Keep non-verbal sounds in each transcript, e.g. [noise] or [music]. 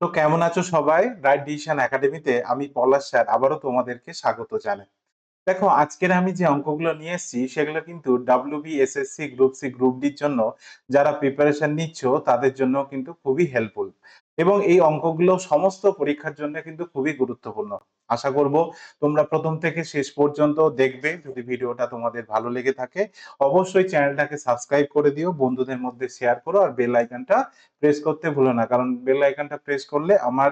তো কেমন আছো সবাই? রাইট ডিসিশন একাডেমিতে আমি পলাশ স্যার আবারও তোমাদেরকে স্বাগত জানাই। দেখো, আজকের আমি যে অঙ্কগুলো নিয়ে এসেছি, সেগুলো কিন্তু W B S S C group C group ডির জন্য যারা প্রিপারেশন নিচ্ছ, তাদের জন্য কিন্তু খুবই হেল্পফুল এবং এই অঙ্কগুলো সমস্ত পরীক্ষার জন্য কিন্তু খুবই গুরুত্বপূর্ণ। আশা করব তোমরা প্রথম থেকে শেষ পর্যন্ত দেখবে, যদি ভিডিওটা তোমাদের ভালো লেগে থাকে। অবশ্যই চ্যানেলটাকে সাবস্ক্রাইব করে দিও, বন্ধুদের মধ্যে শেয়ার করো আর বেল আইকনটা প্রেস করতে ভুলো না। কারণ বেল আইকনটা প্রেস করলে আমার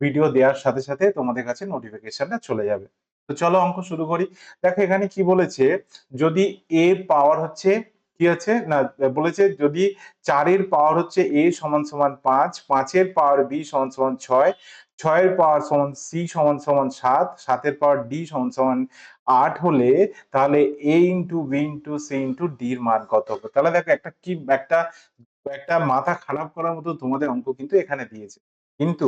ভিডিও দেওয়ার সাথে সাথে তোমাদের কাছে নোটিফিকেশনটা চলে যাবে। তো চলো অঙ্ক শুরু করি। দেখো এখানে কি বলেছে, যদি এ পাওয়ার হচ্ছে কি আছে? না বলেছে যদি চারের পাওয়ার হচ্ছে এ সমান সমান পাঁচ, পাঁচের পাওয়ার বি সমান সমান ছয়, ছয়ের পাওয়ার সমান সি সমান সমান সাত, সাতের পাওয়ার ডি সমান সমান আট হলে তাহলে A into B into C into ডির মান কত হবে? তাহলে দেখো একটা কি, একটা একটা মাথা খারাপ করার মতো তোমাদের অঙ্ক কিন্তু এখানে দিয়েছে। কিন্তু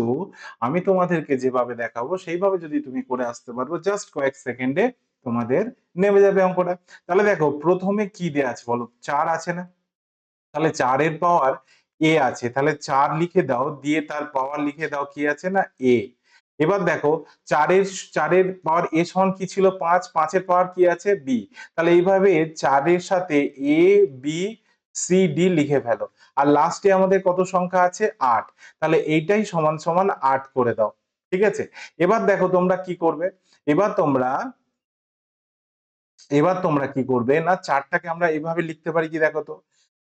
আমি তোমাদেরকে যেভাবে দেখাবো, সেইভাবে যদি তুমি করে আসতে পারব জাস্ট কয়েক সেকেন্ডে তোমাদের নেমে যাবে অঙ্কটা। তাহলে দেখো, প্রথমে কি দেয়া আছে বলো? চার আছে না? তাহলে চারের পাওয়ার এ আছে। তাহলে চার লিখে দাও, দিয়ে তার পাওয়ার লিখে দাও, কি আছে না? এ এবার দেখো, চারের চারের পাওয়ার এ সমান কি ছিল? পাঁচ। পাঁচের পাওয়ার কি আছে? বি তাহলে এইভাবে চারের সাথে এ বি সি ডি লিখে ফেলো। আর লাস্টে আমাদের কত সংখ্যা আছে? আট। তাহলে এইটাই সমান সমান আট করে দাও। ঠিক আছে? এবার দেখো তোমরা কি করবে? এবার তোমরা এবার তোমরা কি করবে? না, চারটাকে আমরা এইভাবে লিখতে পারি কি দেখো তো?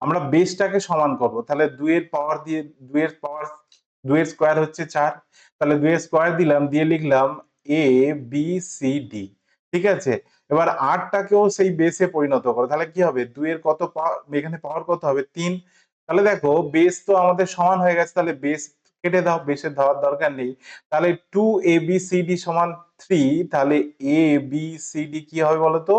আমরা বেসটাকে সমান করব। তাহলে দুইয়ের পাওয়ার দিয়ে, দুইয়ের পাওয়ার দুইয়ের স্কোয়ার হচ্ছে চার। তাহলে দুইয়ের স্কোয়ার দিলাম, দিয়ে লিখলাম এ বি সি ডি ঠিক আছে? এবার আটটাকেও সেই বেসে পরিণত করো। তাহলে কি হবে? দুইয়ের কত পাওয়ার এখানে পাওয়ার কত হবে? তিন। তাহলে দেখো বেস তো আমাদের সমান হয়ে গেছে। তাহলে বেস কেটে দাও বেসের দেওয়ার দরকার নেই। তাহলে two A B C D সমান থ্রি তাহলে এ বি সি ডি কি হবে বলতো?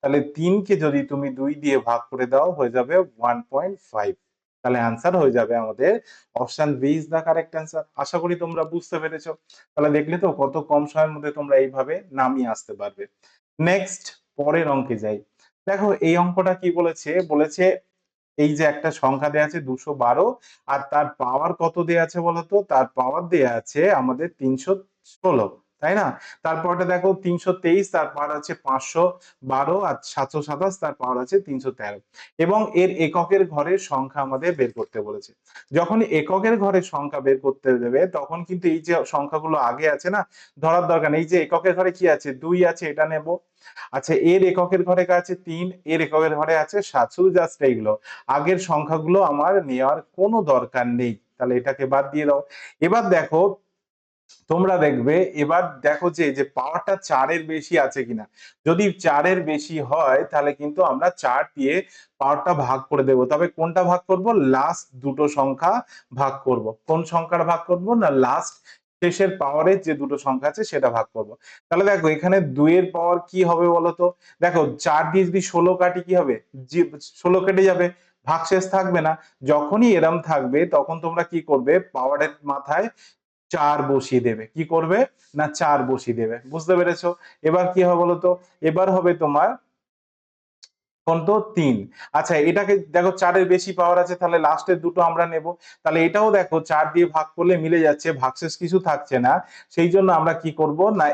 তাহলে তিনকে যদি তুমি দুই দিয়ে ভাগ করে দাও, হয়ে যাবে ওয়ান পয়েন্ট ফাইভ তাহলে অ্যান্সার হয়ে যাবে আমাদের option B is the correct answer আশা করি তোমরা বুঝতে পেরেছ। তাহলে দেখলে তো কত কম সময়ের মধ্যে তোমরা এইভাবে নামিয়ে আসতে পারবে। নেক্সট পরের অঙ্কে যাই। দেখো, এই অঙ্কটা কি বলেছে? বলেছে এই যে একটা সংখ্যা দেয়া আছে দুশো বারো, আর তার পাওয়ার কত দেয়া আছে বলতো? তার পাওয়ার দেয়া আছে আমাদের তিনশো ষোলো। তাই না? তারপরটা দেখো তিনশো তেইশ, তার পাওয়ার আছে পাঁচশো বারো আর সাতশো সাতাশ, তার পাওয়ার আছে তিনশো তেরো। এবং এর এককের ঘরের সংখ্যা আমাদের বের করতে বলেছে। যখন এককের ঘরের সংখ্যা বের করতে দেবে, তখন কিন্তু এই যে সংখ্যাগুলো আগে আছে না, ধরার দরকার নেই। যে এককের ঘরে কি আছে? দুই আছে, এটা নেব। আচ্ছা এর এককের ঘরে আছে? তিন। এর এককের ঘরে আছে সাত শুধু জাস্ট এইগুলো। আগের সংখ্যাগুলো আমার নেওয়ার কোনো দরকার নেই। তাহলে এটাকে বাদ দিয়ে দাও। এবার দেখো তোমরা দেখবে, এবার দেখো যে যে পাওয়ারটা চারের বেশি আছে কিনা। যদি চারের বেশি হয়, তাহলে কিন্তু আমরা চার দিয়ে পাওয়ারটা ভাগ করে দেব। তবে কোনটা ভাগ করব? লাস্ট দুটো সংখ্যা ভাগ করব। কোন সংখ্যাটা ভাগ করব না লাস্ট শেষের পাওয়ারের যে দুটো সংখ্যা আছে, সেটা ভাগ করব। তাহলে দেখো, এখানে দুইয়ের পাওয়ার কি হবে বলতো? দেখো, চার দিয়ে যদি ষোলো কাটি কি হবে? ষোলো কেটে যাবে। ভাগশেষ থাকবে না। যখনই এরম থাকবে, তখন তোমরা কি করবে? পাওয়ারের মাথায় চার বসিয়ে দেবে। কি করবে? না, চার বসিয়ে দেবে। বুঝতে পেরেছ? এবার কি হবে বলতো? এবার হবে তোমার কোন তো? তিন। আচ্ছা এটাকে দেখো, চারের বেশি পাওয়ার আছে, তাহলে লাস্টের দুটো আমরা নেব। তাহলে এটাও দেখো, চার দিয়ে ভাগ করলে মিলে যাচ্ছে, ভাগশেষ কিছু থাকছে না। সেই জন্য আমরা কি করব? না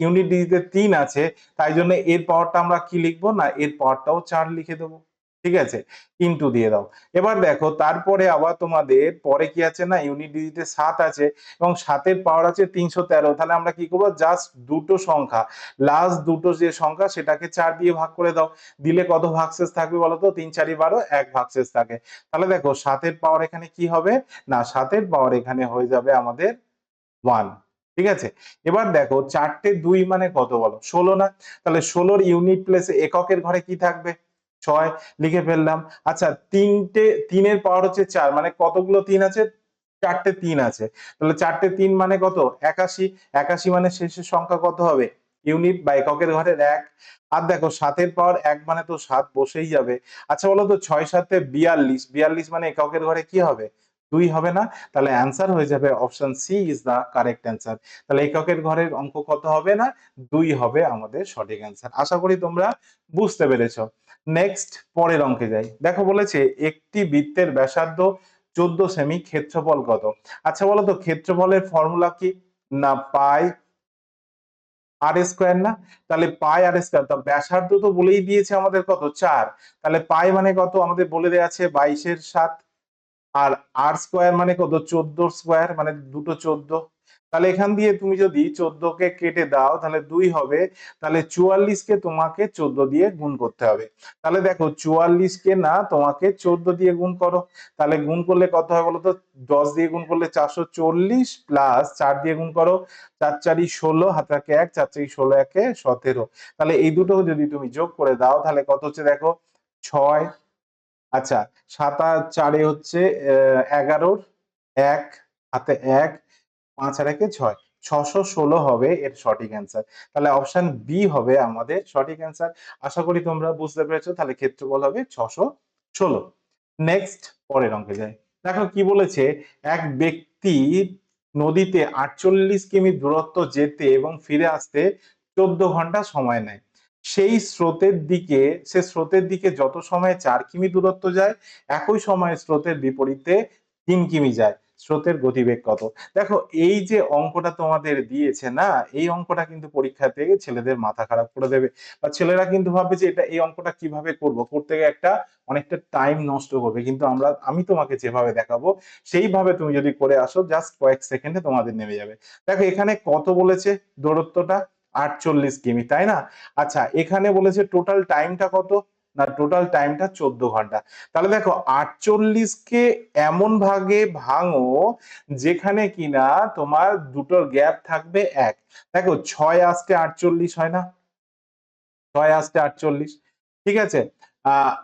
ইউনিট ডিজিটে তিন আছে, তাই জন্য এর পাওয়ারটা আমরা কি লিখব? না, এর পাওয়ারটাও চার লিখে দেবো। ঠিক আছে? ইনটু দিয়ে দাও। এবার দেখো, তারপরে আবার তোমাদের, পরে কি আছে না? ইউনিট ডিজিটে সাত আছে এবং সাতের পাওয়ার আছে তিনশো তেরো। তাহলে আমরা কি করব? জাস্ট দুটো সংখ্যা। লাস্ট দুটো যে সংখ্যা, সেটাকে চার দিয়ে ভাগ করে দাও। দিলে কত ভাগশেষ থাকবে বলতো তিন, চারি, বারো, এক ভাগশেষ থাকে। তাহলে দেখো, সাতের পাওয়ার এখানে কি হবে? না, সাতের পাওয়ার এখানে হয়ে যাবে আমাদের ওয়ান ঠিক আছে? এবার দেখো, চারটে দুই মানে কত বলো? ষোলো না? তাহলে ষোলোর ইউনিট প্লেসে এককের ঘরে কি থাকবে? ছয় লিখে ফেললাম। আচ্ছা তিনটে, তিনের পাওয়ার হচ্ছে চার মানে কতগুলো তিন আছে? চারটে তিন আছে। তাহলে চারটে তিন মানে কত? একাশি। একাশি মানে শেষের সংখ্যা কত হবে? ইউনিট বা এককের ঘরের এক। আর দেখো, সাতের পাওয়ার এক মানে তো সাত, বসেই যাবে। আচ্ছা বলো তো, ছয়, সাতে বিয়াল্লিশ। বিয়াল্লিশ মানে এককের ঘরে কি হবে? দুই হবে না? তাহলে অ্যান্সার হয়ে যাবে option C is the correct answer তাহলে এককের ঘরের অঙ্ক কত হবে না? দুই হবে আমাদের সঠিক অ্যান্সার আশা করি তোমরা বুঝতে পেরেছ। নেক্সট পরের অঙ্কে যাই। দেখো বলেছে, একটি বৃত্তের ব্যাসার্ধ চোদ্দ সেমি ক্ষেত্রফল কত? আচ্ছা বলো তো, ক্ষেত্রফলের ফর্মুলা কি? না, পাই আর স্কোয়ার না? তাহলে পাই আর স্কোয়ার তো ব্যাসার্ধ তো বলেই দিয়েছে আমাদের কত? চার। তাহলে পাই মানে কত? আমাদের বলে দেওয়া আছে বাইশের সাত। আর আর স্কোয়ার মানে কত? চোদ্দ স্কোয়ার মানে দুটো চোদ্দ। তাহলে এখান দিয়ে তুমি যদি চোদ্দ কে কেটে দাও, তাহলে দুই হবে। তাহলে চুয়াল্লিশ কে তোমাকে চোদ্দ দিয়ে গুণ করতে হবে। তাহলে দেখো চুয়াল্লিশ কে না, তোমাকে চোদ্দ দিয়ে গুণ করো। তাহলে গুণ করলে কত হয় বলতো? দশ দিয়ে গুণ করলে চারশো চল্লিশ প্লাস চার দিয়ে গুণ করো। চার চারি ষোলো হাতাকে এক, চার চারি ষোলো একে সতেরো। তাহলে এই দুটো যদি তুমি যোগ করে দাও, তাহলে কত হচ্ছে দেখো? ছয়। আচ্ছা সাত চারে হচ্ছে এগারোর এক, হাতে এক। পাঁচ আর একে ছয়। ছশো ষোলো হবে এর সঠিক অ্যান্সার তাহলে অপশন বি হবে আমাদের সঠিক অ্যান্সার আশা করি তোমরা বুঝতে পেরেছ। তাহলে ক্ষেত্রফল হবে ছশো ষোলো। নেক্সট পরের অঙ্কে যাই। দেখো কি বলেছে, এক ব্যক্তি নদীতে আটচল্লিশ কিমি দূরত্ব যেতে এবং ফিরে আসতে চোদ্দ ঘণ্টা সময় নেয়। সেই স্রোতের দিকে, সে স্রোতের দিকে যত সময় চার কিমি দূরত্ব যায়, একই সময় স্রোতের বিপরীতে তিন কিমি যায়। স্রোতের গতিবেগ কত? দেখো, এই যে অঙ্কটা তোমাদের দিয়েছে না, এই অঙ্কটা কিন্তু পরীক্ষা পরীক্ষাতে ছেলেদের মাথা খারাপ করে দেবে। বা ছেলেরা কিন্তু ভাববে যে এটা এই অঙ্কটা কীভাবে করব? করতে গিয়ে একটা অনেকটা টাইম নষ্ট করবে। কিন্তু আমরা, আমি তোমাকে যেভাবে দেখাবো, সেইভাবে তুমি যদি করে আসো জাস্ট কয়েক সেকেন্ডে তোমাদের নেমে যাবে। দেখো, এখানে কত বলেছে? দূরত্বটা আটচল্লিশ কিমি, তাই না? আচ্ছা এখানে বলেছে টোটাল টাইমটা কত? না টোটাল টাইমটা চোদ্দ ঘণ্টা। তাহলে দেখো আটচল্লিশ কে এমন ভাগে ভাঙো যেখানে কিনা তোমার দুটোর গ্যাপ থাকবে এক। দেখো ছয় আসতে আটচল্লিশ হয় না? ছয় আসতে আটচল্লিশ, ঠিক আছে? আহ,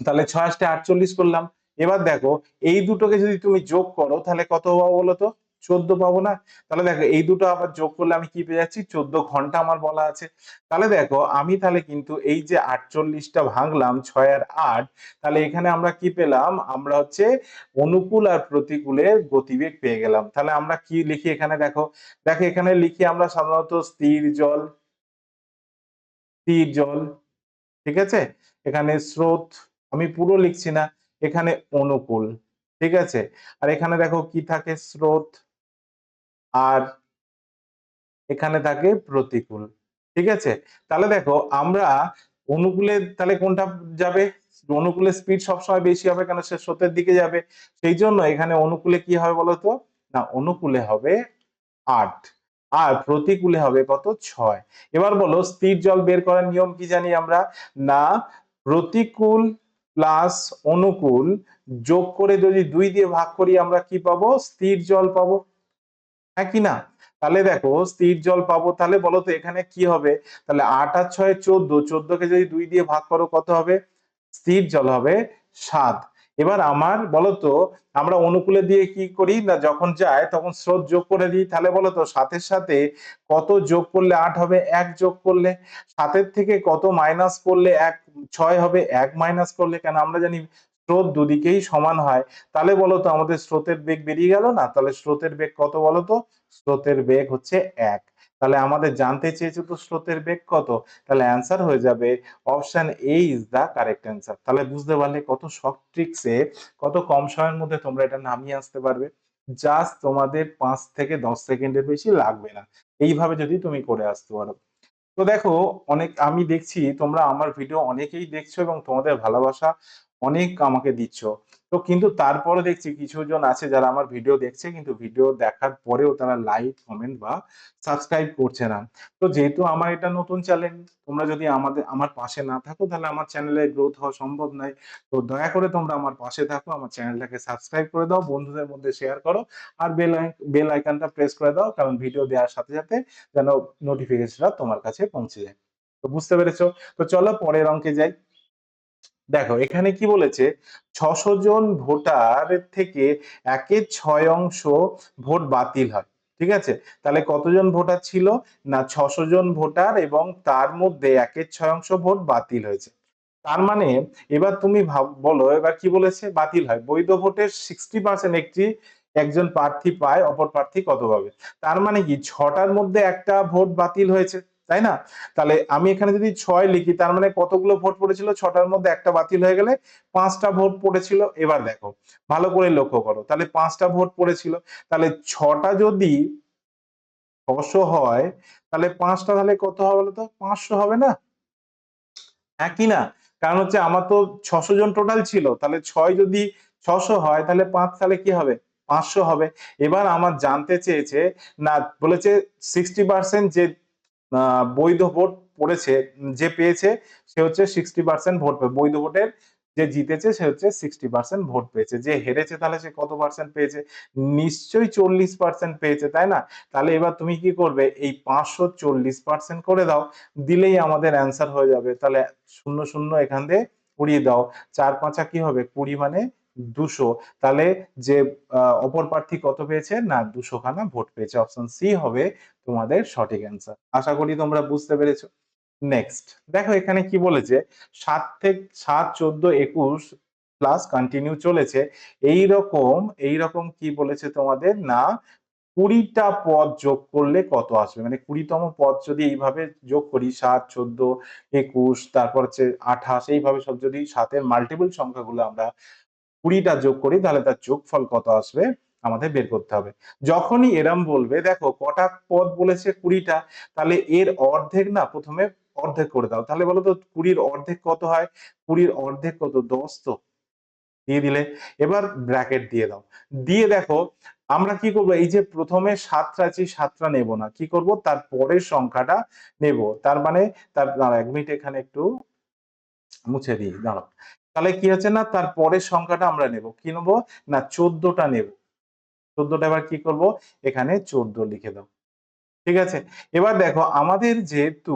তাহলে ছয় আসতে আটচল্লিশ করলাম। এবার দেখো এই দুটোকে যদি তুমি যোগ করো, তাহলে কত পাবো বলো তো? চোদ্দ পাবো না? তাহলে দেখো, এই দুটো আবার যোগ করলে আমি কি পেয়ে যাচ্ছি? চোদ্দ ঘণ্টা আমার বলা আছে। তাহলে দেখো, আমি তাহলে কিন্তু এই যে আটচল্লিশটা ভাঙলাম, ছয় আর আট, তাহলে এখানে আমরা কি পেলাম? আমরা হচ্ছে অনুকূল আর প্রতিকূলের গতিবেগ পেয়ে গেলাম। তাহলে আমরা কি লিখি এখানে দেখো? দেখো, এখানে লিখি আমরা সাধারণত স্থির জল স্থির জল, ঠিক আছে? এখানে স্রোত, আমি পুরো লিখছি না, এখানে অনুকূল, ঠিক আছে? আর এখানে দেখো কি থাকে? স্রোত আর এখানে থাকে প্রতিকূল, ঠিক আছে? তাহলে দেখো, আমরা অনুকূলে তাহলে কোনটা যাবে? অনুকূলে স্পিড সবসময় বেশি হবে কেন? সে স্রোতের দিকে যাবে। সেই জন্য এখানে অনুকূলে কি হবে বলতো? না, অনুকূলে হবে আট। আর প্রতিকূলে হবে কত? ছয়। এবার বলো, স্থির জল বের করার নিয়ম কি জানি আমরা? না, প্রতিকূল প্লাস অনুকূল যোগ করে যদি দুই দিয়ে ভাগ করি আমরা কি পাবো? স্থির জল পাবো। হ্যাঁ কি না? তাহলে দেখো স্থির জল পাবো তাহলে বলো তো এখানে কি হবে? তাহলে আট আর ছয় চোদ্দ চোদ্দকে যদি দুই দিয়ে ভাগ করো কত হবে? স্থির জল হবে সাত। এবার আমার বলতো আমরা অনুকূলে দিয়ে কি করি? না যখন যায় তখন স্রোত যোগ করে দিই। তাহলে বলতো সাতের সাথে কত যোগ করলে আট হবে? এক যোগ করলে সাতের থেকে কত মাইনাস করলে এক? ছয় হবে? এক মাইনাস করলে কেন? আমরা জানি স্রোত দুদিকেই সমান হয়। তাহলে বলতো আমাদের স্রোতের বেগ বেরিয়ে গেল না? তাহলে স্রোতের বেগ কত বলতো? স্রোতের বেগ হচ্ছে এক। তাহলে আমাদের জানতে চেয়েছে তো স্রোতের বেগ কত? তাহলে অ্যান্সার হয়ে যাবে option A is the correct answer তাহলে বুঝতে পারলে কত শর্ট ট্রিক্সে কত কম সময়ের মধ্যে তোমরা এটা নামিয়ে আসতে পারবে। জাস্ট তোমাদের পাঁচ থেকে দশ সেকেন্ডের বেশি লাগবে না। এইভাবে যদি তুমি করে আসতে পারো। তো দেখো, অনেক আমি দেখছি, তোমরা আমার ভিডিও অনেকেই দেখছ এবং তোমাদের ভালোবাসা অনেক আমাকে দিচ্ছ। তো কিন্তু তারপরে দেখছি কিছু জন আছে যারা আমার ভিডিও দেখছে, কিন্তু ভিডিও দেখার পরেও তারা লাইক কমেন্ট বা সাবস্ক্রাইব করছে না। তো যেহেতু আমার এটা নতুন চ্যানেল তোমরা যদি আমাদের, আমার পাশে না থাকো, তাহলে আমার চ্যানেলে গ্রোথ হওয়া সম্ভব নয়। তো দয়া করে তোমরা আমার পাশে থাকো, আমার চ্যানেলটাকে সাবস্ক্রাইব করে দাও, বন্ধুদের মধ্যে শেয়ার করো, আর বেল বেল আইকনটা প্রেস করে দাও, কারণ ভিডিও দেওয়ার সাথে সাথে যেন নোটিফিকেশনটা তোমার কাছে পৌঁছে যায়। তো বুঝতে পেরেছ? তো চলো পরের অঙ্কে যাই। দেখো, এখানে কি বলেছে? ছশো জন ভোটার থেকে একের ছয় অংশ ভোট বাতিল হয়। ঠিক আছে? তাহলে কতজন ভোটার ছিল? না, ছশো জন ভোটার এবং তার মধ্যে একের ছয় অংশ ভোট বাতিল হয়েছে। তার মানে এবার তুমি ভাব, বলো, এবার কি বলেছে? বাতিল হয়। বৈধ ভোটের সিক্সটি পার্সেন্ট একটি, একজন প্রার্থী পায়, অপর প্রার্থী কত পাবে তার মানে কি, ছটার মধ্যে একটা ভোট বাতিল হয়েছে। তাই না? তাহলে আমি এখানে যদি ছয় লিখি, তার মানে কতগুলো ভোট পড়েছিল? ছটার মধ্যে একটা বাতিল হয়ে গেলে পাঁচটা ভোট পড়েছিল। এবার দেখো, ভালো করে লক্ষ্য করো। তাহলে পাঁচটা ভোট পড়েছিল। তাহলে ছটা যদি ছশো হয়, তাহলে পাঁচটা তাহলে কত হবে তো? পাঁচশো হবে না? একই না। কারণ হচ্ছে আমার তো ছশো জন টোটাল ছিল। তাহলে ছয় যদি ছশো হয়, তাহলে পাঁচ তাহলে কি হবে? পাঁচশো হবে। এবার আমার জানতে চেয়েছে, না, বলেছে সিক্সটি পার্সেন্ট যে বৈধ ভোট পড়েছে, যে পেয়েছে, সে হচ্ছে সিক্সটি পার্সেন্ট ভোট বৈধ ভোটের যে জিতেছে, সে হচ্ছে সিক্সটি পার্সেন্ট ভোট পেয়েছে। যে হেরেছে তাহলে সে কত পার্সেন্ট পেয়েছে? নিশ্চয়ই চল্লিশ পার্সেন্ট পেয়েছে, তাই না? তাহলে এবার তুমি কি করবে? এই পাঁচশো চল্লিশ পার্সেন্ট করে দাও, দিলেই আমাদের অ্যান্সার হয়ে যাবে। তাহলে শূন্য শূন্য এখান দিয়ে উড়িয়ে দাও। চার পাঁচা কি হবে? কুড়ি মানে দুশো। তাহলে যে অপর প্রার্থী কত পেয়েছে? না দুশো খানা ভোট পেয়েছে। অপশন সি হবে তোমাদের সঠিক অ্যান্সার। আশা করি তোমরা বুঝতে পেরেছ। নেক্সট। দেখো এখানে কি বলেছে? সাত থেকে, সাত, চোদ্দ, একুশ প্লাস কন্টিনিউ চলেছে। এই রকম এই রকম কি বলেছে তোমাদের? না, কুড়িটা পদ যোগ করলে কত আসবে? মানে কুড়িতম পদ যদি এইভাবে যোগ করি, সাত, চোদ্দ, একুশ, তারপর হচ্ছে আঠাশ, এইভাবে সব যদি সাতের মাল্টিপল সংখ্যাগুলো আমরা কুড়িটা যোগ করি, তাহলে তার যোগফল কত আসবে? আমাদের বের করতে হবে। যখনই এরম বলবে, দেখো কটা পদ বলেছে কুড়িটা, তাহলে এর অর্ধেক না প্রথমে অর্ধেক করে দাও। তাহলে বলো তো কুড়ির অর্ধেক কত হয়? কুড়ির অর্ধেক কত? দশ তো। দিয়ে দিলে। এবার ব্র্যাকেট দিয়ে দাও। দিয়ে দেখো, আমরা কি করব? এই যে প্রথমে সাতটা আছে, সাতটা নেব না। কি করব? তার পরের সংখ্যাটা নেব। তার মানে তার এক মিনিট এখানে একটু মুছে দিই। দাঁড়াও। তাহলে কি হচ্ছে না? তার পরের সংখ্যাটা আমরা নেব। কি নেব? না, চোদ্দটা নেব। চোদ্দটা এবার কি করব? এখানে চোদ্দ লিখে দাও। ঠিক আছে? এবার দেখো, আমাদের যেহেতু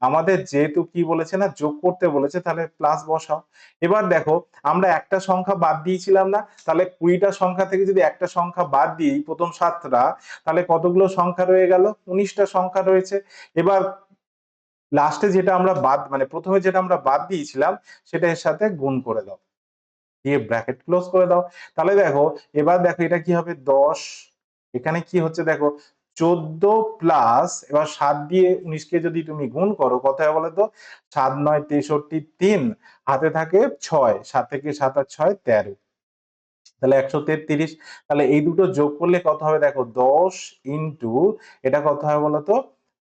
আমাদের যেহেতু কি বলেছে না? যোগ করতে বলেছে, তাহলে প্লাস বসাও। এবার দেখো, আমরা একটা সংখ্যা বাদ দিয়েছিলাম না? তাহলে কুড়িটা সংখ্যা থেকে যদি একটা সংখ্যা বাদ দিই, প্রথম সাতটা, তাহলে কতগুলো সংখ্যা রয়ে গেল? উনিশটা সংখ্যা রয়েছে। এবার লাস্টে যেটা আমরা বাদ মানে প্রথমে যেটা আমরা বাদ দিয়েছিলাম, সেটা এর সাথে গুণ করে দাও। দিয়ে ব্র্যাকেট ক্লোজ করে দাও। তাহলে দেখো, এবার দেখো এটা কি হবে? দশ। এখানে কি হচ্ছে দেখো? চোদ্দ প্লাস এবার সাত দিয়ে উনিশকে যদি তুমি গুণ করো, কত হয় বলো তো সাত, নয়, তেষট্টি, তিন। হাতে থাকে ছয়। সাত থেকে সাত আর ছয়, তেরো। তাহলে একশো তেত্রিশ। তাহলে এই দুটো যোগ করলে কত হবে দেখো? দশ ইন্টু, এটা কত হবে বলতো?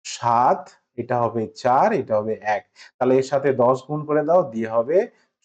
সাত। এটা হবে চার, এটা হবে এক। তাহলে এর সাথে দশ গুণ করে দাও, দিয়ে হবে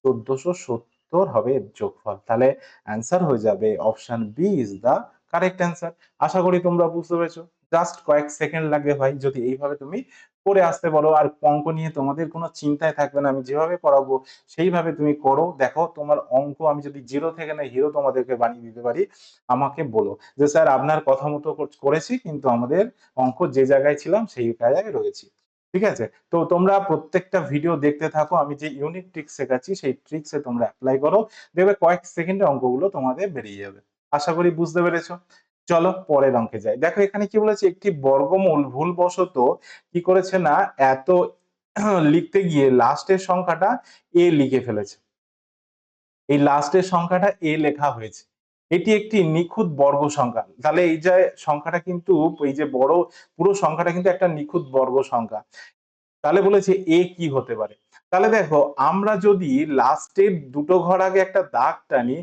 চোদ্দশো সত্তর হবে যোগফল। তাহলে অ্যান্সার হয়ে যাবে option B is the correct answer আশা করি তোমরা বুঝতে পেরেছ। জাস্ট কয়েক সেকেন্ড লাগবে ভাই, যদি এইভাবে তুমি করে আসতে পারো আর অঙ্ক নিয়ে তোমাদের কোনো চিন্তায় থাকবে না। আমি যেভাবে করাবো সেইভাবে তুমি করো। দেখো, তোমার অঙ্ক আমি যদি জিরো থেকে না হিরো তোমাদেরকে বানিয়ে দিতে পারি। আমাকে বলো যে, স্যার, আপনার কথা মতো করেছি, কিন্তু আমাদের অঙ্ক যে জায়গায় ছিলাম, সেই জায়গায় রয়েছি। ঠিক আছে? তো তোমরা প্রত্যেকটা ভিডিও দেখতে থাকো। আমি যে ইউনিক ট্রিক্স শেখাচ্ছি, সেই ট্রিক্সে তোমরা অ্যাপ্লাই করো। দেখবে কয়েক সেকেন্ডে অঙ্কগুলো তোমাদের বেরিয়ে যাবে। আশা করি বুঝতে পেরেছ। চলো পরের অঙ্কে যাই। দেখো এখানে কি বলেছে, একটি বর্গমূল ভুলবশত কি করেছে না, এত [clears throat] লিখতে গিয়ে লাস্টের সংখ্যাটা এ লিখে ফেলেছে। এই লাস্টের সংখ্যাটা এ লেখা হয়েছে। এটি একটি নিখুঁত বর্গ সংখ্যা। তাহলে এই যে সংখ্যাটা কিন্তু, এই যে বড়, পুরো সংখ্যাটা কিন্তু একটা নিখুঁত বর্গ সংখ্যা। তাহলে বলেছে এ কি হতে পারে? তাহলে দেখো, আমরা যদি লাস্টের দুটো ঘর আগে একটা দাগ টানি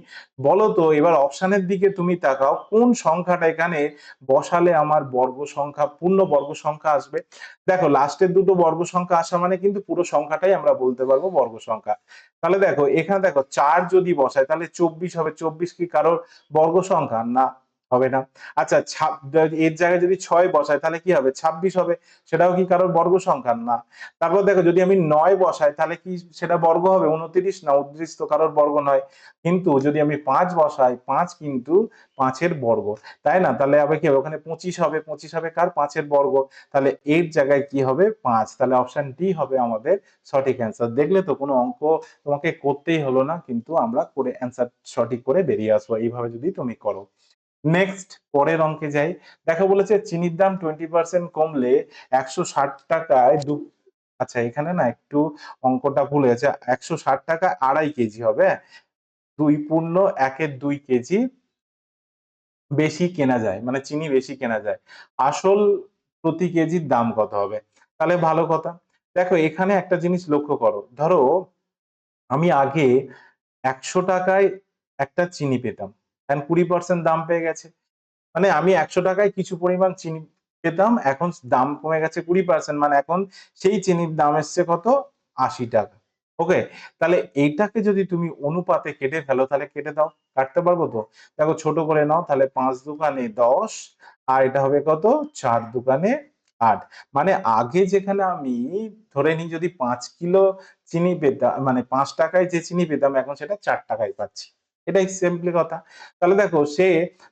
বলো তো এবার অপশানের দিকে তুমি তাকাও, কোন সংখ্যাটা এখানে বসালে আমার বর্গ সংখ্যা, পূর্ণ বর্গ সংখ্যা আসবে? দেখো লাস্টের দুটো বর্গ সংখ্যা আসা মানে কিন্তু পুরো সংখ্যাটাই আমরা বলতে পারব বর্গ সংখ্যা। তাহলে দেখো, এখানে দেখো, চার যদি বসায় তাহলে চব্বিশ হবে, চব্বিশ কি কারোর বর্গ সংখ্যা? না। হবে না। আচ্ছা এর জায়গায় যদি ছয় বসায়, তাহলে কি হবে? ছাব্বিশ হবে, সেটাও কি কারোর বর্গ সংখ্যা না? তারপর দেখো, যদি আমি নয় বসাই, তাহলে কি সেটা বর্গ হবে? উনত্রিশ না উনত্রিশ তো কারোর বর্গ নয়। কিন্তু যদি আমি পাঁচ বসাই, পাঁচ কিন্তু পাঁচের বর্গ। তাই না? তাহলে আবার কি হবে? ওখানে পঁচিশ হবে। পঁচিশ হবে কার? পাঁচের বর্গ। তাহলে এর জায়গায় কি হবে? পাঁচ। তাহলে অপশন ডি হবে আমাদের সঠিক অ্যান্সার দেখলে তো কোনো অঙ্ক তোমাকে করতেই হলো না, কিন্তু আমরা করে অ্যান্সার সঠিক করে বেরিয়ে আসব। এইভাবে যদি তুমি করো। নেক্সট পরের অঙ্কে যাই। দেখো বলেছে চিনির দাম টোয়েন্টি পার্সেন্ট কমলে একশো ষাট টাকায় দু আচ্ছা এখানে না একটু অঙ্কটা ভুল হয়েছে একশো ষাট টাকা আড়াই কেজি হবে? দুই পূর্ণ একের দুই কেজি বেশি কেনা যায় মানে চিনি বেশি কেনা যায়। আসল প্রতি কেজির দাম কত হবে? তাহলে ভালো কথা। দেখো, এখানে একটা জিনিস লক্ষ্য করো। ধরো, আমি আগে একশো টাকায় একটা চিনি পেতাম। এখন কুড়ি পার্সেন্ট দাম পেয়ে গেছে। মানে আমি একশো টাকায় কিছু পরিমাণ চিনি পেতাম, এখন দাম কমে গেছে কুড়ি পার্সেন্ট মানে এখন সেই চিনির দাম এসছে কত? আশি টাকা। ওকে তাহলে এইটাকে যদি তুমি অনুপাতে কেটে ফেলো, তাহলে কেটে দাও, কাটতে পারব তো? দেখো ছোট করে নাও, তাহলে পাঁচ দোকানে দশ, আর এটা হবে কত? চার দোকানে আট। মানে আগে যেখানে আমি ধরে নিই যদি পাঁচ কিলো চিনি পেতাম মানে পাঁচ টাকায় যে চিনি পেতাম, এখন সেটা চার টাকায় পাচ্ছি। এটাই সিম্পলি কথা। তাহলে দেখো, সে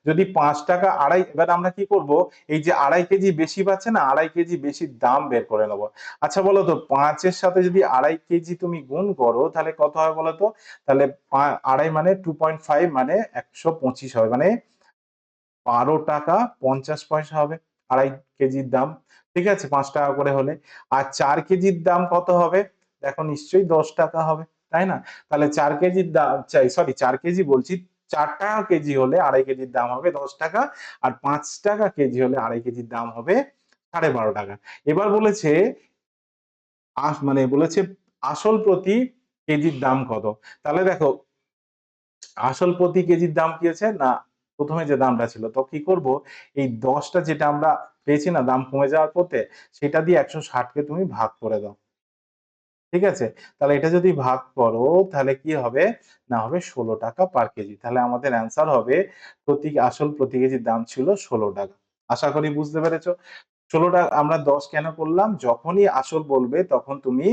যদি পাঁচ টাকা আড়াই, এবার আমরা কি করব? এই যে আড়াই কেজি বেশি পাচ্ছে না, আড়াই কেজি বেশি দাম বের করে নেব। আচ্ছা বলো তো, পাঁচের সাথে যদি আড়াই কেজি তুমি গুণ করো, তাহলে কত হয় বলো তো? তাহলে আড়াই মানে টু পয়েন্ট ফাইভ মানে একশো পঁচিশ হবে মানে বারো টাকা পঞ্চাশ পয়সা হবে আড়াই কেজির দাম। ঠিক আছে, পাঁচ টাকা করে হলে। আর চার কেজির দাম কত হবে? দেখো, নিশ্চয়ই দশ টাকা হবে। তাই না? তাহলে চার কেজির দাম চাই সরি চার কেজি বলছি চার টাকা কেজি হলে আড়াই কেজির দাম হবে দশ টাকা আর পাঁচ টাকা কেজি হলে আড়াই কেজির দাম হবে সাড়ে বারো টাকা। এবার বলেছে মানে বলেছে আসল প্রতি কেজির দাম কত? তাহলে দেখো, আসল প্রতি কেজির দাম কি আছে? না, প্রথমে যে দামটা ছিল, তো কি করব? এই দশটা যেটা আমরা পেয়েছি না, দাম কমে যাওয়ার পথে, সেটা দিয়ে একশো ষাটকে তুমি ভাগ করে দাও। ঠিক আছে? তাহলে এটা যদি ভাগ করো, তাহলে কি হবে? না হবে ষোলো টাকা পার কেজি তাহলে আমাদের অ্যান্সার হবে প্রতি, আসল প্রতি কেজির দাম ছিল ষোলো টাকা। আশা করি বুঝতে পেরেছ? ষোলো টাকা আমরা দশ কেন করলাম? যখনই আসল বলবে, তখন তুমি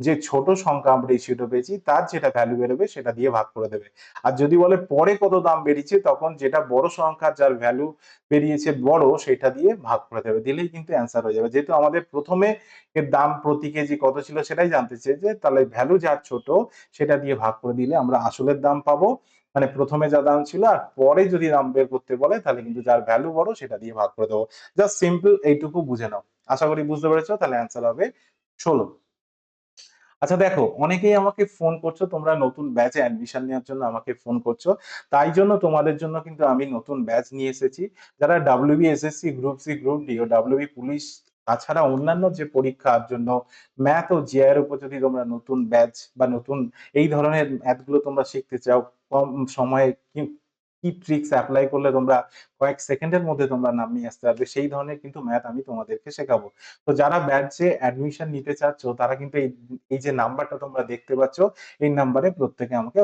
যে ছোট সংখ্যা আমরা রেশিওটা পেয়েছি, তার যেটা ভ্যালু বেরোবে সেটা দিয়ে ভাগ করে দেবে। আর যদি বলে পরে কত দাম বেরিয়েছে তখন যেটা বড় সংখ্যা যার ভ্যালু বেরিয়েছে বড়, সেটা দিয়ে ভাগ করে দেবে। দিলেই কিন্তু অ্যান্সার হয়ে যাবে। যেহেতু আমাদের প্রথমে এর দাম প্রতি কেজি কত ছিল সেটাই জানতে চেয়েছে, তাহলে ভ্যালু যার ছোট, সেটা দিয়ে ভাগ করে দিলে আমরা আসলের দাম পাবো। মানে প্রথমে যা দাম ছিল আর পরে যদি দাম বের করতে বলে, তাহলে কিন্তু যার ভ্যালু বড় সেটা দিয়ে ভাগ করে দেবো। জাস্ট সিম্পল এইটুকু বুঝে নাও। আশা করি বুঝতে পেরেছ, তাহলে অ্যান্সার হবে ষোলো। আচ্ছা দেখো, অনেকেই আমাকে ফোন করছ, তোমরা নতুন ব্যাচে অ্যাডমিশন নেওয়ার জন্য আমাকে ফোন করছ। তাই জন্য তোমাদের জন্য কিন্তু আমি নতুন ব্যাচ নিয়ে এসেছি। যারা WB SSC group C group D ও ডাব্লিউবি পুলিশ তাছাড়া অন্যান্য যে পরীক্ষার জন্য ম্যাথ ও জিআই এর উপর যদি তোমরা নতুন ব্যাচ বা নতুন এই ধরনের ম্যাথগুলো তোমরা শিখতে চাও কম সময়ে কি ট্রিক্স অ্যাপ্লাই করলে তোমরা কয়েক সেকেন্ডের মধ্যে তোমরা নামিয়ে আসতে পারবে। সেই ধরনের কিন্তু ম্যাথ আমি তোমাদেরকে শেখাবো। তো যারা ব্যাচে অ্যাডমিশন নিতে চাচ্ছ, তারা কিন্তু এই এই যে নাম্বারটা তোমরা দেখতে পাচ্ছ, এই নাম্বারে প্রত্যেকে আমাকে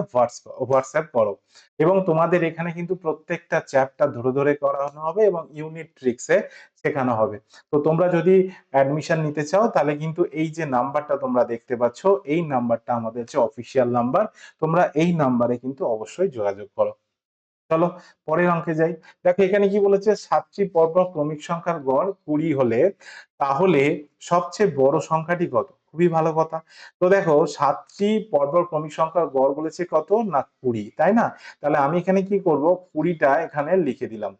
হোয়াটসঅ্যাপ করো। এবং তোমাদের এখানে কিন্তু প্রত্যেকটা চ্যাপ্টার ধরে ধরে করানো হবে এবং ইউনিট ট্রিক্সে শেখানো হবে। তো তোমরা যদি অ্যাডমিশন নিতে চাও, তাহলে কিন্তু এই যে নাম্বারটা তোমরা দেখতে পাচ্ছ, এই নাম্বারটা আমাদের হচ্ছে অফিসিয়াল নাম্বার তোমরা এই নাম্বারে কিন্তু অবশ্যই যোগাযোগ করো। চলো পরের অঙ্কে যাই। দেখো এখানে কি বলেছে, সাতটি পরপর ক্রমিক সংখ্যার গড় কুড়ি হলে তাহলে সবচেয়ে বড় সংখ্যাটি কত? খুবই ভালো কথা। তো দেখো, সাতটি পরপর ক্রমিক সংখ্যার গড় বলেছে কত? না, কুড়ি, তাই না? তাহলে আমি এখানে কি করব? কুড়িটা এখানে লিখে দিলাম।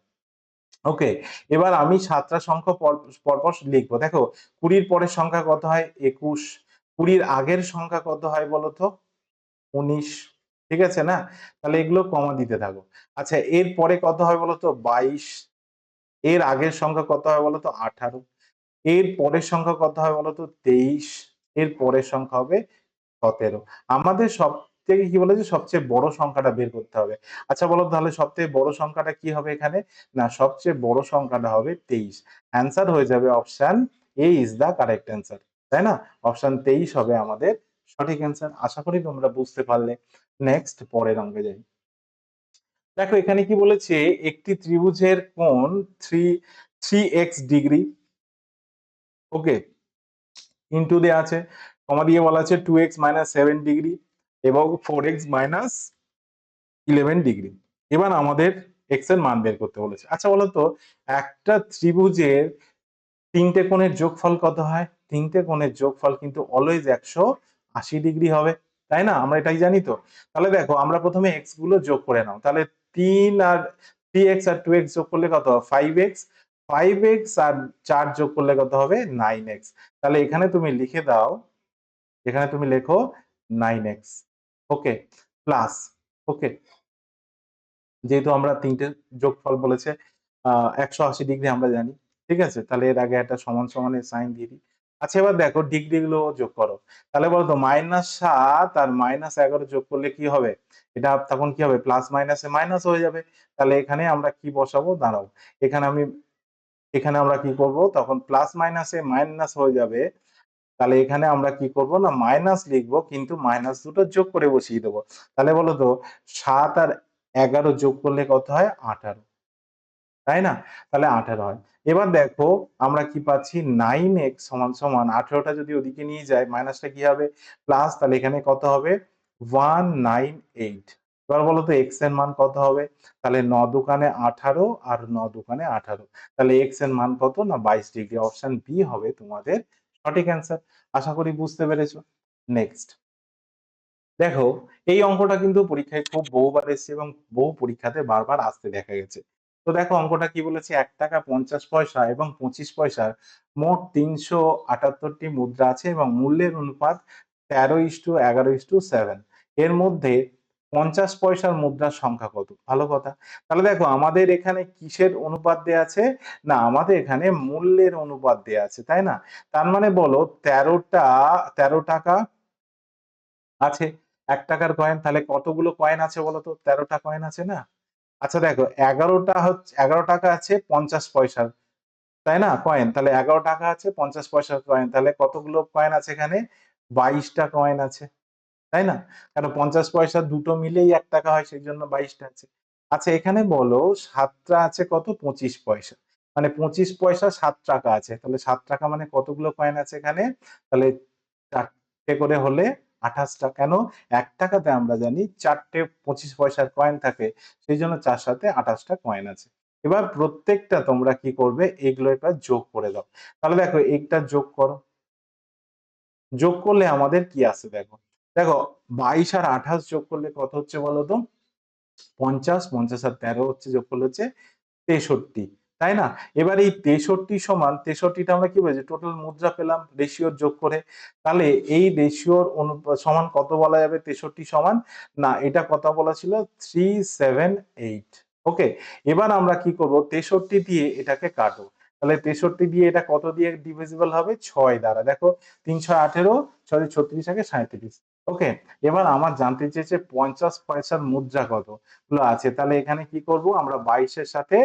ওকে, এবার আমি সাতটা সংখ্যা পর- পরপর লিখব। দেখো, কুড়ির পরের সংখ্যা কত হয়? একুশ। কুড়ির আগের সংখ্যা কত হয় বলতো উনিশ। ঠিক আছে না? তাহলে এগুলো কমা দিতে থাকো। আচ্ছা এর পরে কত হয় বলতো? বাইশ। এর আগের সংখ্যা কত হয় বলতো? আঠারো। এর পরের সংখ্যা কত হয় বলতো? তেইশ। এর পরের সংখ্যা হবে সতেরো। আমাদের সব থেকে কি বলেছে? সবচেয়ে বড় সংখ্যাটা বের করতে হবে। আচ্ছা বলো তাহলে সবচেয়ে বড় সংখ্যাটা কি হবে এখানে? না, সবচেয়ে বড় সংখ্যাটা হবে তেইশ। অ্যান্সার হয়ে যাবে option A is the correct answer. তাই না? অপশান তেইশ হবে আমাদের সঠিক অ্যান্সার আশা করি তোমরা বুঝতে পারলে। নেক্সট পরের অঙ্কে যাই। দেখো, এখানে কি বলেছে? একটি ত্রিভুজের কোণ three three x degree okay into দেওয়া আছে। কমা দিয়ে বলা আছে two x minus seven degree এবং four x minus eleven degree এবার আমাদের এক্সের মান বের করতে বলেছে। আচ্ছা বলতো, একটা ত্রিভুজের তিনটে কোণের যোগফল কত হয়? তিনটে কোণের যোগফল কিন্তু অলওয়েজ একশো আশি ডিগ্রি হবে, তাই না? আমরা এটাই জানি তো। তাহলে দেখো, আমরা প্রথমে এক্সগুলো যোগ করে নাও। তাহলে তিন আর থ্রি এক্স আর টু এক্স যোগ করলে কত ফাইভ এক্স ফাইভ এক্স আর চার যোগ করলে কত হবে? নাইন এক্স তাহলে এখানে তুমি লিখে দাও, এখানে তুমি লেখো nine x okay plus okay যেহেতু আমরা তিনটে যোগফল বলেছে একশো আশি ডিগ্রি আমরা জানি। ঠিক আছে? তাহলে এর আগে একটা সমান সমানের সাইন দিয়ে দিই। আচ্ছা এবার দেখো ডিগ্রি গুলো যোগ করো। তাহলে বলতো মাইনাস সাত আর মাইনাস এগারো যোগ করলে কি হবে? এটা তখন কি হবে? প্লাস মাইনাসে মাইনাস হয়ে যাবে। তাহলে এখানে আমরা কি বসাবো? দাঁড়াও। এখানে আমি, এখানে আমরা কি করব? তখন প্লাস মাইনাসে মাইনাস হয়ে যাবে। তাহলে এখানে আমরা কি করব না? মাইনাস লিখব, কিন্তু মাইনাস দুটো যোগ করে বসিয়ে দেবো। তাহলে বলো তো সাত আর এগারো যোগ করলে কত হয়? আঠারো। তাই না? তাহলে আঠারো হয়। এবার দেখো, আমরা কি পাচ্ছি? নাইন এক্স সমান সমান আঠেরোটা যদি ওদিকে নিয়ে যায় মাইনাসটা কি হবে? প্লাস তাহলে এখানে কত হবে? ওয়ান নাইন এইট এবার বলো তো এক্সের মান কত হবে? তাহলে ন দোকানে আঠারো আর ন দোকানে আঠারো। তাহলে এক্সের মান কত? না, বাইশ ডিগ্রি। অপশন বি হবে তোমাদের সঠিক অ্যান্সার আশা করি বুঝতে পেরেছ। নেক্সট দেখো, এই অঙ্কটা কিন্তু পরীক্ষায় খুব বহুবার এসেছে এবং বহু পরীক্ষাতে বারবার আসতে দেখা গেছে। তো দেখো অঙ্কটা কি বলেছে? এক টাকা পঞ্চাশ পয়সা এবং পঁচিশ পয়সার মোট তিনশো আটাত্তরটি মুদ্রা আছে এবং মূল্যের অনুপাত তেরো ইস টু এগারো ইস্টু সেভেন। এর মধ্যে পঞ্চাশ পয়সার মুদ্রার সংখ্যা কত? ভালো কথা। তাহলে দেখো, আমাদের এখানে কিসের অনুপাত দেয়া আছে? না, আমাদের এখানে মূল্যের অনুপাত দেয়া আছে, তাই না? তার মানে বলো, তেরোটা, তেরো টাকা আছে, এক টাকার কয়েন তাহলে কতগুলো কয়েন আছে বলো তো? তেরোটা কয়েন আছে না? আচ্ছা দেখো, এগারোটা হচ্ছে, এগারো টাকা আছে পঞ্চাশ পয়সার, তাই না? কয়েন তাহলে এগারো টাকা আছে পঞ্চাশ পয়সার কয়েন তাহলে কতগুলো কয়েন আছে এখানে? বাইশটা কয়েন আছে, তাই না? কারণ পঞ্চাশ পয়সা দুটো মিলেই এক টাকা হয়, সেই জন্য বাইশটা আছে। আচ্ছা এখানে বলো সাতটা আছে কত? পঁচিশ পয়সা মানে পঁচিশ পয়সা সাত টাকা আছে, তাহলে সাত টাকা মানে কতগুলো কয়েন আছে এখানে? তাহলে চারটে করে হলে আঠাশটা, কেন? এক টাকাতে আমরা জানি চারটে পঁচিশ পয়সার কয়েন থাকে, সেই জন্য চার সাথে আঠাশটা কয়েন আছে। এবার প্রত্যেকটা তোমরা কি করবে? এগুলো একটা যোগ করে দাও। তাহলে দেখো একটা যোগ করো। যোগ করলে আমাদের কি আছে দেখো? দেখো, বাইশ আর আঠাশ যোগ করলে কত হচ্ছে বলো তো? পঞ্চাশ পঞ্চাশ আর তেরো হচ্ছে, যোগ করলে হচ্ছে তেষট্টি। তাই না? এবার এই তেষট্টি সমান তেষট্টিটা আমরা কি বলছি? টোটাল মুদ্রা পেলাম রেশিওর যোগ করে। তাহলে এই রেশিওর সমান কত বলা যাবে? তেষট্টি সমান? না, এটা কত বলা ছিল থ্রি সেভেন এইট ওকে এবার আমরা কি করব? তেষট্টি দিয়ে এটাকে কাটো। তাহলে তেষট্টি দিয়ে এটা কত দিয়ে ডিভিজিবল হবে? ছয় দ্বারা। দেখো তিনশো আঠেরো, ছয়, ছত্রিশ আগে সাঁত্রিশ ওকে এবার আমার জানতে চেয়েছে পঞ্চাশ পয়সার মুদ্রা কত? আছে। তাহলে এখানে কি করব? আমরা বাইশের সাথে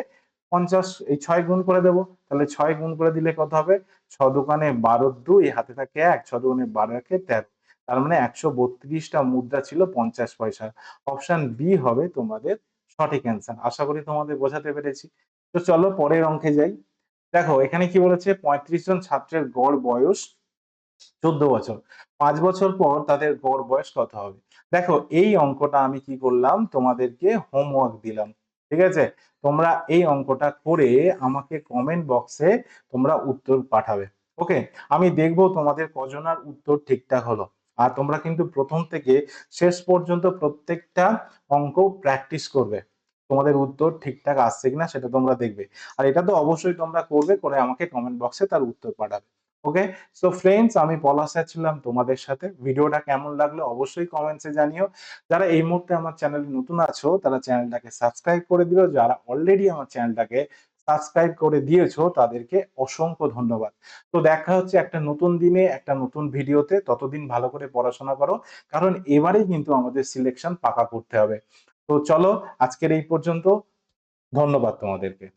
পঞ্চাশ, এই ছয় গুণ করে দেবো। তাহলে ছয় গুণ করে দিলে কত হবে? ছ দোকানে বারো দুই হাতে থাকে এক, ছ দোকানে বারো একে তেরো। তার মানে একশো বত্রিশটা মুদ্রা ছিল পঞ্চাশ পয়সা। অপশন বি হবে তোমাদের সঠিক অ্যান্সার। আশা করি তোমাদের বোঝাতে পেরেছি। তো চলো পরের অঙ্কে যাই। দেখো, এখানে কি বলেছে? পঁয়ত্রিশ জন ছাত্রের গড় বয়স চোদ্দ বছর। পাঁচ বছর পর তাদের গড় বয়স কত হবে? দেখো, এই অঙ্কটা আমি কি করলাম? তোমাদেরকে হোমওয়ার্ক দিলাম। ঠিক আছে? তোমরা এই অঙ্কটা করে আমাকে কমেন্ট বক্সে তোমরা উত্তর পাঠাবে। ওকে আমি দেখব তোমাদের কজনার উত্তর ঠিকঠাক হলো। আর তোমরা কিন্তু প্রথম থেকে শেষ পর্যন্ত প্রত্যেকটা অঙ্ক প্র্যাকটিস করবে। তোমাদের উত্তর ঠিকঠাক আসছে কিনা সেটা তোমরা দেখবে। আর এটা তো অবশ্যই তোমরা করবে, করে আমাকে কমেন্ট বক্সে তার উত্তর পাঠাবে। ওকে সো ফ্রেন্ডস আমি পলাশা ছিলাম তোমাদের সাথে। ভিডিওটা কেমন লাগল অবশ্যই কমেন্টসে জানিও। যারা এই মুহূর্তে আমার চ্যানেলে নতুন আছো, তারা চ্যানেলটাকে সাবস্ক্রাইব করে দিও। যারা অলরেডি আমার চ্যানেলটাকে সাবস্ক্রাইব করে দিয়েছ, তাদেরকে অসংখ্য ধন্যবাদ। তো দেখা হচ্ছে একটা নতুন দিনে, একটা নতুন ভিডিওতে। ততদিন ভালো করে পড়াশোনা করো, কারণ এবারেই কিন্তু আমাদের সিলেকশন পাকা করতে হবে। তো চলো, আজকের এই পর্যন্ত। ধন্যবাদ তোমাদেরকে।